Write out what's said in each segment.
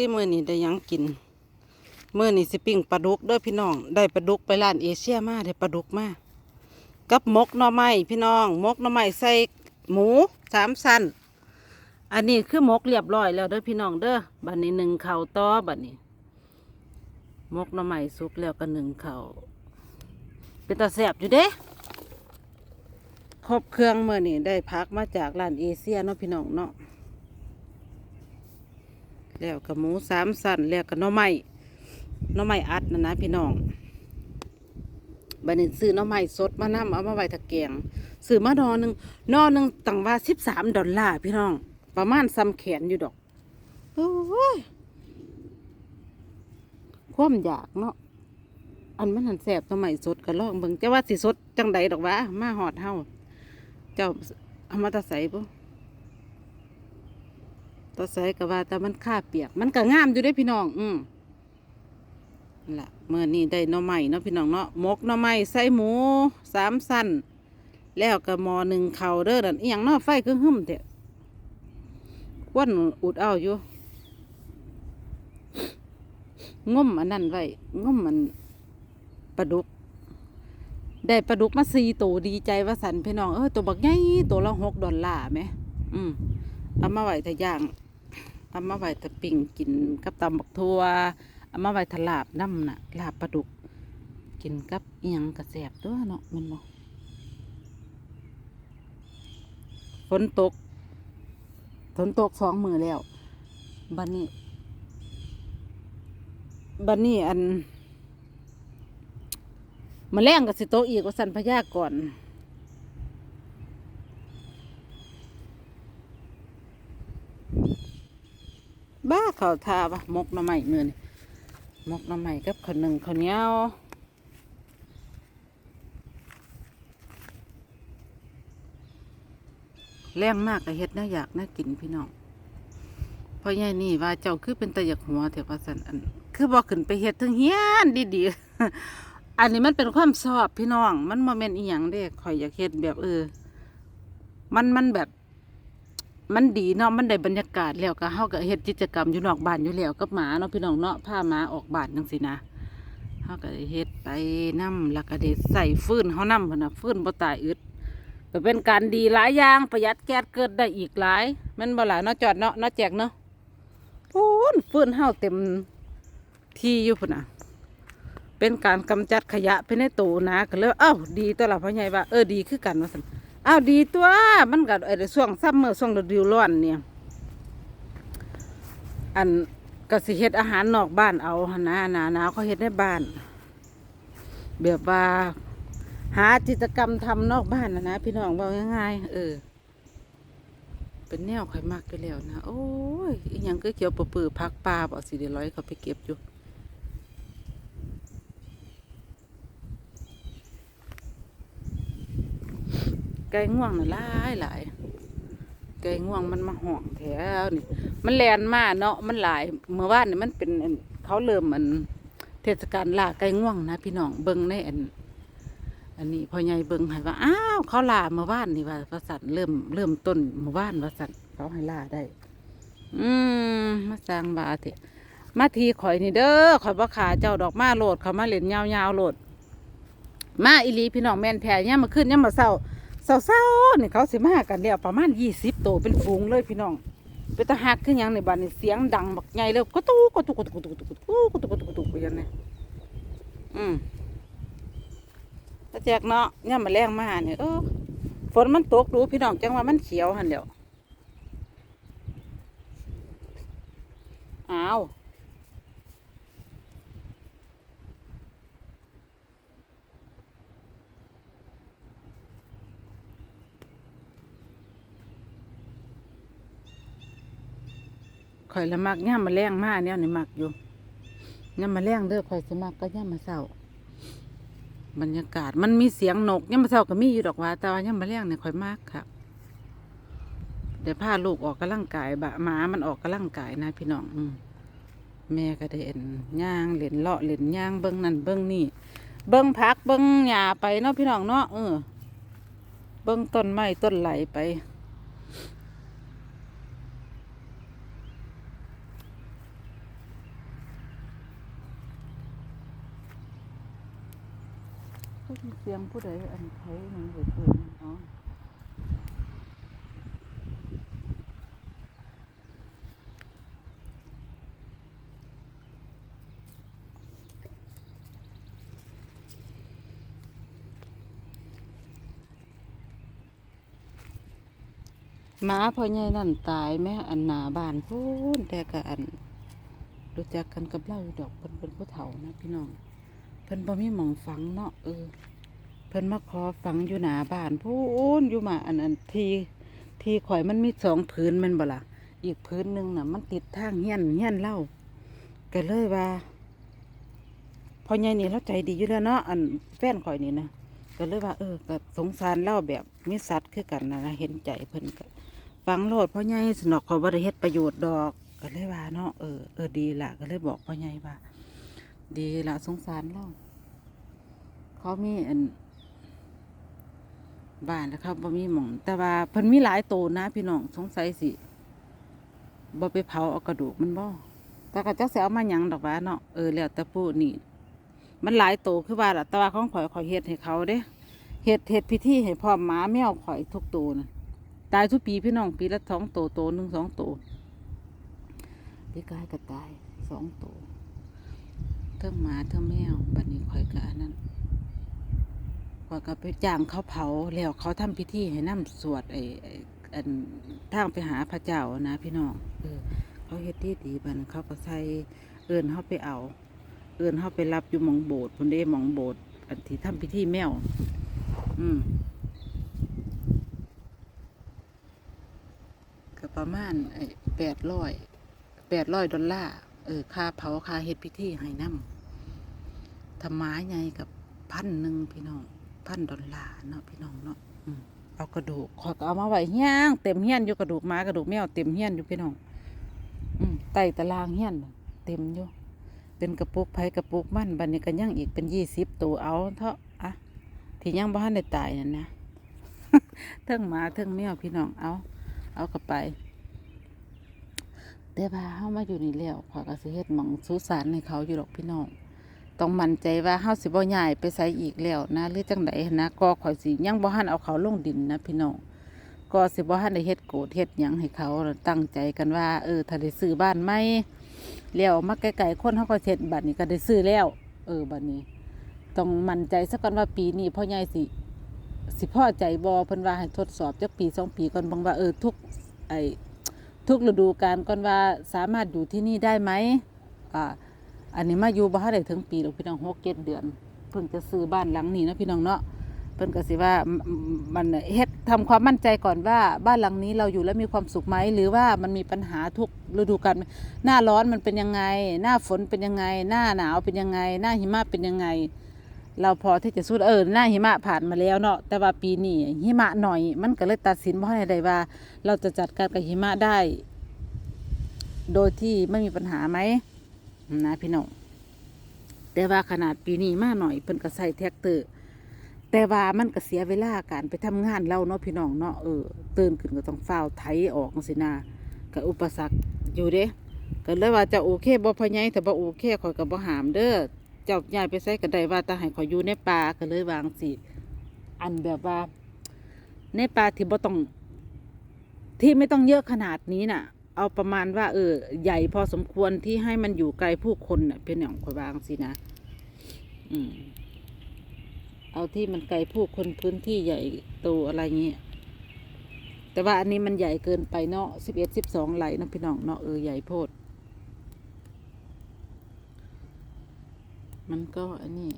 ที่มื้อนี้ได้ยังกินมื้อนี้สิปิ้งปลาดุกเด้อพี่น้อง ได้ปลาดุกไปร้านเอเชียมาได้ปลาดุกมากับมกหน่อไม้พี่น้องมกหน่อไม้ใส่หมูสามสั้นอันนี้คือมกเรียบร้อยแล้วเด้อพี่น้องเด้อบัดนี้หนึ่งเข่าต่อบัดนี้ มกหน่อไม้สุกแล้วก็หนึ่งเข่าเป็นตาแสบอยู่เด้ครบเครื่องเมื่อนี่ได้พักมาจากร้านเอเชียเนาะพี่น้องเนาะ แล้วกับหมูสามสันแล้วกับน่อไม้น่อไม้อัดนะนะพี่น้องบันนี้ซื้อน่อไม้สดมานำเอามาไว้ตะแกรงซื้อมาดอหนึ่งนอหนึ่งตั้งว่าสิบสามดอลลาร์พี่น้อง ประมาณซ้ำแขนอยู่ดอกโอ้ยความอยากเนาะอันมันหันแสบน่อไม้สดก็ลองเบิ่งจะว่าสิสดจังใดดอกวะมาหอดเฮาเจ้าเอามาตาใส่ปุ๊ ตาใส่ก็ว่าแต่มันค่าเปียก มันก็งามอยู่ได้พี่น้อง อืมนั่นล่ะเมื่อนี้ได้หน่อไม้เนาะพี่น้องเนาะมกหน่อไม้ใส่หมูสามสั้นแล้วก็หมอหนึ่งเข่าเด้อนั่นอีหยังเนาะไฟคือหึ่มเถอะควันอุดเอาอยู่งมอันนั้นไว้งมมันปลาดุก ได้ปลาดุกมาสี่ตัวดีใจว่าสันพี่น้องเออตัวบักใหญ่ตัวละหกดอลลาร์ไหมอืมเอามาไว้แต่ย่าง เอามาไว้แต่ปิ่งกินกับตำบักทั่วเอามาไว้ถลาบน้ำน่ะลาบปลาดุก กินกับเอียงกระแสบตัวเนาะมันบอกฝนตกฝนตกสองมือแล้วบันนี้บันนี้อันมาแรงกับสิโตอีกว่าสันพยากรณ์ บ้าเขาทาปะมกน้ำใหม่เมื่อนี่มกน้ำใหม่กับข้าวหนึ่งข้าวเหนียแรงมากก็เฮ็ดน่าอยากน่ากินพี่น้องเพราะยายนี่ว่าเจ้าคือเป็นตะยากหัวเถอะว่าสันอันคือบอกขึ้นไปเฮ็ดถึงเฮียนดีๆ อันนี้มันเป็นความชอบพี่น้อง มันโมเมนต์อีหยังเด้ข่อยอยากเฮ็ดแบบเออ มันมันแบบ มันดีเนาะมันได้บรรยากาศแล้วก็เฮาก็เฮ็ดกิจกรรมอยู่นอกบ้านอยู่แล้วกับหมาเนาะพี่น้องเนาะพาหมาออกบ้านจังซี่นะเฮาก็ได้เฮ็ดไปนํแล้วก็ได้ใส่ฟืนเฮานำพุ่นน่ะฟืนบ่ตายอึดก็เป็นการดีหลายอย่างประหยัดแก๊สเกิดได้อีกหลายม่นบ่ล่ะเนาะจอดเนาะเนาะแจกเนาะพูนฟืนเฮาเต็มที่อยู่พุ่นน่ะเป็นการกำจัดขยะไปในตู้นะก็เลยว่าเอ้าดีตัวละพ่อใหญ่ว่าเออดีคือกันว่าสัน อ้าวดีตัว มันก็ไอ้ช่วงซัมเมอร์ช่วงฤดูร้อนเนี่ย อันก็สิเฮ็ดอาหารนอกบ้านเอาหนนะหนาหนาวเขาเฮ็ดในบ้าน แบบว่า หากิจกรรมทำนอกบ้านนะนะพี่น้องบอกง่ายๆเออ เป็นแนวข่อยมากไปแล้วนะ โอ้ยอีหยังก็เกี่ยวปปื้อพักปลาบ่สิเดี๋ยวร้อยเขาไปเก็บอยู่ ไก่ง่วงน่ะหลายหลายไก่ง่วงมันมาห่องแถวนี่ มันแลนมาเนาะมันหลายเมื่อวานนี่มันเป็นเขาเริ่มมันเทศกาลล่าไก่ง่วงนะ พี่น้องเบิ่งในอันอันนี้พ่อใหญ่เบิ่งให้ว่าอ้าวเขาล่าเมื่อวานนี่ว่าว่าสัตว์เริ่มเริ่มต้นเมื่อวานว่าสัตว์เขาให้ล่าได้ อืมมาสร้างบาเถอะมาทีข่อยนี่เด้อข่อยบ่ขาเจ้าดอกมาโลดเขามาเล่นยาวๆโลด มาอีลีพี่น้องแม่นแท้เนี่ยมาขึ้นเนี่ยมาเศร้า เศร้าๆนี่เขาสิมากันแล้วประมาณยี่สิบตัวเป็นฝูงเลยพี่น้องเป็นตาหักขึ้นยังในบ้านนี่เสียงดังบักใหญ่เลยกระตุกกระตุกกระตุกกระตุกกระตุกกระตุกกระตุกกระตุกกระตุกไปยันเนี่ยอืมตาแจกเนาะเนี่ยมมาแรงมาเนี่ยเออฝนมันตกดูพี่น้องจังว่ามันเขียวหันเดียวอ้าว ข่อยละมักย่ามาแรงมาเนี่ยนี่มักอยู่ย่ามาแรงเด้อข่อยสมักก็ย่ามาเศร้าบรรยากาศมันมีเสียงนกย่ามาเศร้าก็มีอยู่ดอกว่า แต่ว่าย่ามาแรงเนี่ยข่อยมากครับเดี๋ยวพาลูกออกกำลังกายบะหมามันออกกำลังกายนะพี่น้องอืแม่ก็ได้เอ็นย่างเล่นเลาะเล่นย่างเบิ้งนั่นเบิ้งนี่ เบิ้งพักเบิ้งหญ้าไปเนาะพี่น้องเนาะเออ เบิ้งต้นไม้ต้นไหลไป ก็มีเสียงผู้ใดอันไทยมันเกิดเกิดอ๋อหมาพ่อใหญ่นั่นตายแม่อันหนาบ้านพูนแต่ก็อันรู้จักกันกับเล่าดอกเพิ่นเป็นผู้เฒ่านะพี่น้อง เพิ่นบ่มีหมองฝังเนาะเออเพิ่นมาขอฝังอยู่หน้าบ้านพูนอยู่มาอันอันทีทีข่อยมันมีสองพื้นมันบ่ล่ะอีกพื้นหนึ่งน่ะ มันติดทางเฮี้ยนเฮี้ยนเล่าก็เลยว่าพอใหญ่นี่เราใจดีอยู่แล้วเนาะอันแฟนข่อยนี่นะก็เลยว่า เออก็สงสารเล่าแบบมีสัตว์คือกันนะนะเห็นใจเพิ่นก็ฟังโลดพ่อใหญ่สนอกขอบ่ได้เฮ็ดประโยชน์ดอกก็เลยว่าเนาะเออเออดีละก็เลยบอกพ่อใหญ่ว่า ดีละสงสารเล่าเขามีอันบ้านนะครับบ่มีหมอง แต่ว่าเพิ่นมีหลายโตนะ พี่น้องสงสัยสิบ่ไปเผาเอากระดูกมันบ่แต่ก็จักสิเอามาหยังดอกว่าเนาะเออแล้วแต่ผู้นี่มันหลายโตคือว่าล่ะแต่ว่าของข่อยข่อยเฮ็ดให้เขาเด้เฮ็ดเฮ็ดพิธีให้พร้อมหมาแมวข่อยทุกโตน่ะตายทุกปีพี่น้องปีละสองโตโตหนึ่งสองโตพี่กายก็ตายสองโต เทั้งหมาเทั้งแมวบัดนี้ข่อยก็อันนั้นกว่าก็ไปจ้างเขาเผาแล้วเขาทำพิธีให้น้ำสวดไอ้อันทางไปหาพระเจ้านะ พี่น้องเออเขาเฮ็ดที่ดีบัดนเขาก็ใส่เอื่นเขาไปเอา เอื่นเขาไปรับอยู่มองโบสถ์พุ่นเด้มองโบสถ์อันที่ทำพิธีแมว อืมก็ประมาณไอ้แปดร้อยแปดร้อยดอลลาร์ เออค่าเผาค่าเฮ็ดพิธีให้น้ำทำไม้ไงกับพันหนึ่งพี่น้องพันดอลลาร์เนาะพี่น้องเนาะอืมเอากระดูกขอก็เอามาไว้เฮี้ยงเต็มเฮี้ยนอยู่กระดูกหมากระดูกแมวเต็มเฮี้ยนอยู่พี่น้องอืมไต่ตารางเฮี้ยนเต็มอยู่เป็นกระปุกไผ่กระปุกมันบัดนี้ก็ยังอีกเป็นยี่สิบตัวเอาเถอะอะที่ยังบ้านได้ตายนั่นนะเทิงหมาเทิงแมวพี่น้องเอา เอากลับไป แต่ว่าเฮามาอยู่นี่แล้วขอยก็สิเฮ็ดหมองสุสานให้เขาอยู่ดอกพี่น้องต้องมั่นใจว่าเฮาสิบ่ย้ายไปไสอีกแล้วนะหรือจังไดหั้นะก็ข่อยสิยังบ่ทันเอาเขาลงดินนะพี่น้องก็สิบ่ทันได้เฮ็ดโกดเฮ็ดหยังให้เขาตั้งใจกันว่า เออถ้าได้ซื้อบ้านใหม่แล้วมาไกลๆคนเฮาก็เฮ็ดบัดนี้ก็ได้ซื้อแล้ว เออบัดนี้ ต้องมั่นใจซะก่อนว่าปีนี้พ่อใหญ่สิสิพ่อใจบ่เพิ่นว่าให้ทดสอบจักปีสองปีก่อนบังว่าเออทุกไอ ทุกฤดูกาลก่อนว่าสามารถอยู่ที่นี่ได้ไหมอ่าอันนี้มาอยู่บ้านได้ถึงปีหรอกพี่น้องหกเจ็ดเดือน เพิ่งจะซื้อบ้านหลังนี้นะพี่น้องเนาะเพิ่นก็สิว่ามันมันเฮ็ดทำความมั่นใจก่อนว่าบ้านหลังนี้เราอยู่แล้วมีความสุขไหมหรือว่ามันมีปัญหาทุกฤดูกาลไหมหน้าร้อนมันเป็นยังไง หน้าฝนเป็นยังไง หน้าหนาวเป็นยังไง หน้าหิมะเป็นยังไง เราพอที่จะสู้เออหน้าหิมะผ่านมาแล้วเนาะแต่ว่าปีนี้หิมะหน่อย มันก็เลยตัดสินบ่ได้ได้ว่า เราจะจัดการกับหิมะได้ โดยที่ไม่มีปัญหาไหมนะพี่น้องแต่ว่าขนาดปีนี้มาหน่อยเพิ่นก็ใส่แท็กเตอร์แต่ว่ามันก็เสียเวลาการไปทำงานเราเนาะพี่น้องเนาะเออตื่นขึ้นก็ต้องเฝ้าไถออกสินาก็อุปสรรคอยู่เด้ก็เลยว่าจะโอเคบ่พอใหญแต่บ่โอเคข่อยก็บ่หามเด้อ เจ้าย้ายไปใส่ก็ได้ว่าต่ให้ขอยอยู่ในป่าก็เลยวางสิอันแบบว่า ในป่าที่บ่ต้อง ที่ไม่ต้องเยอะขนาดนี้น่ะ เอาประมาณว่า เออ ใหญ่พอสมควรที่ให้มันอยู่ไกลผู้คนน่ะ เป็นอย่างขอยวางสินะอืมเอาที่มันไกลผู้คนพื้นที่ใหญ่โตอะไรเงี้ยแต่ว่าอันนี้มันใหญ่เกินไปเนาะสิบเอ็ดสิบสองไหลนะพี่น้องเนาะเออใหญ่โพด มันก็อันนี้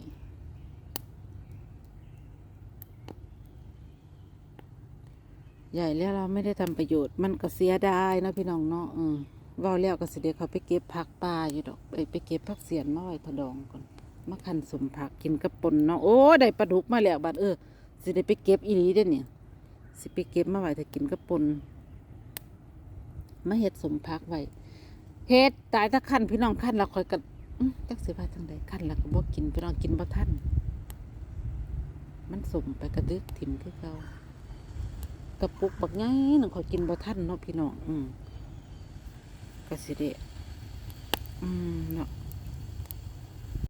ใหญ่แล้วเราไม่ได้ทำประโยชน์ มันก็เสียดายนะพี่น้องเนาะเออเว่าแล้วก็เสิเด็เขาไปเก็บผักป่าอยู่ดอกไปไปเก็บผักเสียนมาไว้ทะดองก่อนมาคันสมผักกินกระปนเนาะโอ้ได้ปลาดุกมาแล้วบัดเออสิได้ไปเก็บอีหลีเด้เนี่ยสิไปเก็บมาไว้ถ้ากินกระปนมาเฮ็ดสมผักไว้เฮ็ดตายถ้าคันพี่น้องคันแล้วคอยกัน จักสิว่าจังใดคันแล้วก็บ่กินพี่น้องกินบ่ทันมันสมไปกระดึกถิ่มคือเก่ากระปุกบักไงหนึ่งขอกินบ่ทันเนาะพี่น้องอืมก็สิเดอืมเนาะ